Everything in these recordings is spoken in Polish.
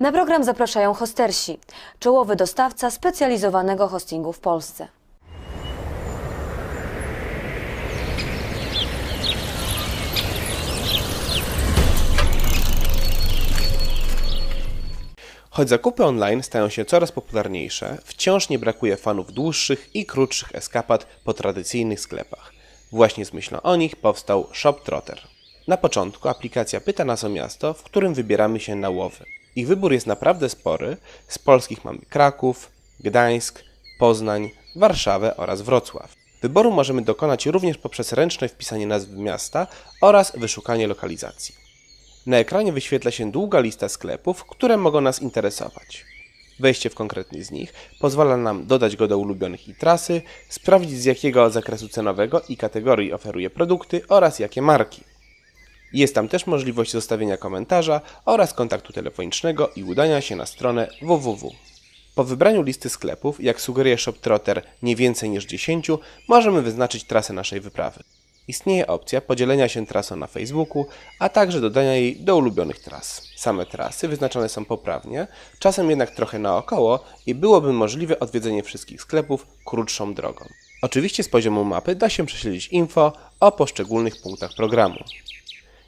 Na program zapraszają hostersi, czołowy dostawca specjalizowanego hostingu w Polsce. Choć zakupy online stają się coraz popularniejsze, wciąż nie brakuje fanów dłuższych i krótszych eskapad po tradycyjnych sklepach. Właśnie z myślą o nich powstał Shop Trotter. Na początku aplikacja pyta nas o miasto, w którym wybieramy się na łowy. Ich wybór jest naprawdę spory. Z polskich mamy Kraków, Gdańsk, Poznań, Warszawę oraz Wrocław. Wyboru możemy dokonać również poprzez ręczne wpisanie nazwy miasta oraz wyszukanie lokalizacji. Na ekranie wyświetla się długa lista sklepów, które mogą nas interesować. Wejście w konkretny z nich pozwala nam dodać go do ulubionych i trasy, sprawdzić z jakiego zakresu cenowego i kategorii oferuje produkty oraz jakie marki. Jest tam też możliwość zostawienia komentarza oraz kontaktu telefonicznego i udania się na stronę www. Po wybraniu listy sklepów, jak sugeruje ShopTrotter, nie więcej niż 10, możemy wyznaczyć trasę naszej wyprawy. Istnieje opcja podzielenia się trasą na Facebooku, a także dodania jej do ulubionych tras. Same trasy wyznaczone są poprawnie, czasem jednak trochę naokoło i byłoby możliwe odwiedzenie wszystkich sklepów krótszą drogą. Oczywiście z poziomu mapy da się prześledzić info o poszczególnych punktach programu.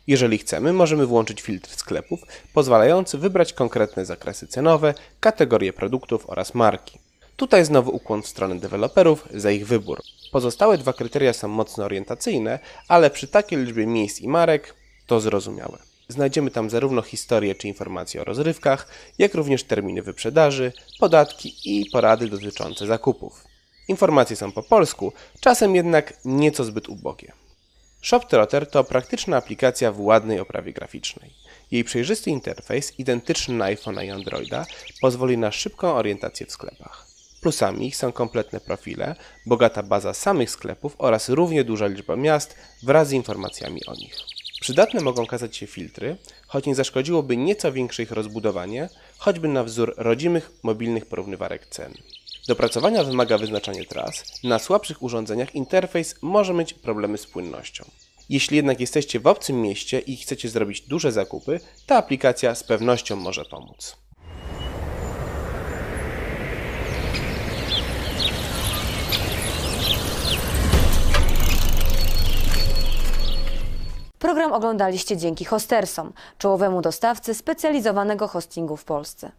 Jeżeli chcemy, możemy włączyć filtr sklepów, pozwalający wybrać konkretne zakresy cenowe, kategorie produktów oraz marki. Tutaj znowu ukłon w stronę deweloperów za ich wybór. Pozostałe dwa kryteria są mocno orientacyjne, ale przy takiej liczbie miejsc i marek to zrozumiałe. Znajdziemy tam zarówno historię czy informacje o rozrywkach, jak również terminy wyprzedaży, podatki i porady dotyczące zakupów. Informacje są po polsku, czasem jednak nieco zbyt ubogie. ShopTrotter to praktyczna aplikacja w ładnej oprawie graficznej. Jej przejrzysty interfejs, identyczny na iPhone'a i Androida, pozwoli na szybką orientację w sklepach. Plusami ich są kompletne profile, bogata baza samych sklepów oraz równie duża liczba miast wraz z informacjami o nich. Przydatne mogą okazać się filtry, choć nie zaszkodziłoby nieco większe ich rozbudowanie, choćby na wzór rodzimych mobilnych porównywarek cen. Dopracowania wymaga wyznaczanie tras. Na słabszych urządzeniach interfejs może mieć problemy z płynnością. Jeśli jednak jesteście w obcym mieście i chcecie zrobić duże zakupy, ta aplikacja z pewnością może pomóc. Program oglądaliście dzięki hostersom, czołowemu dostawcy specjalizowanego hostingu w Polsce.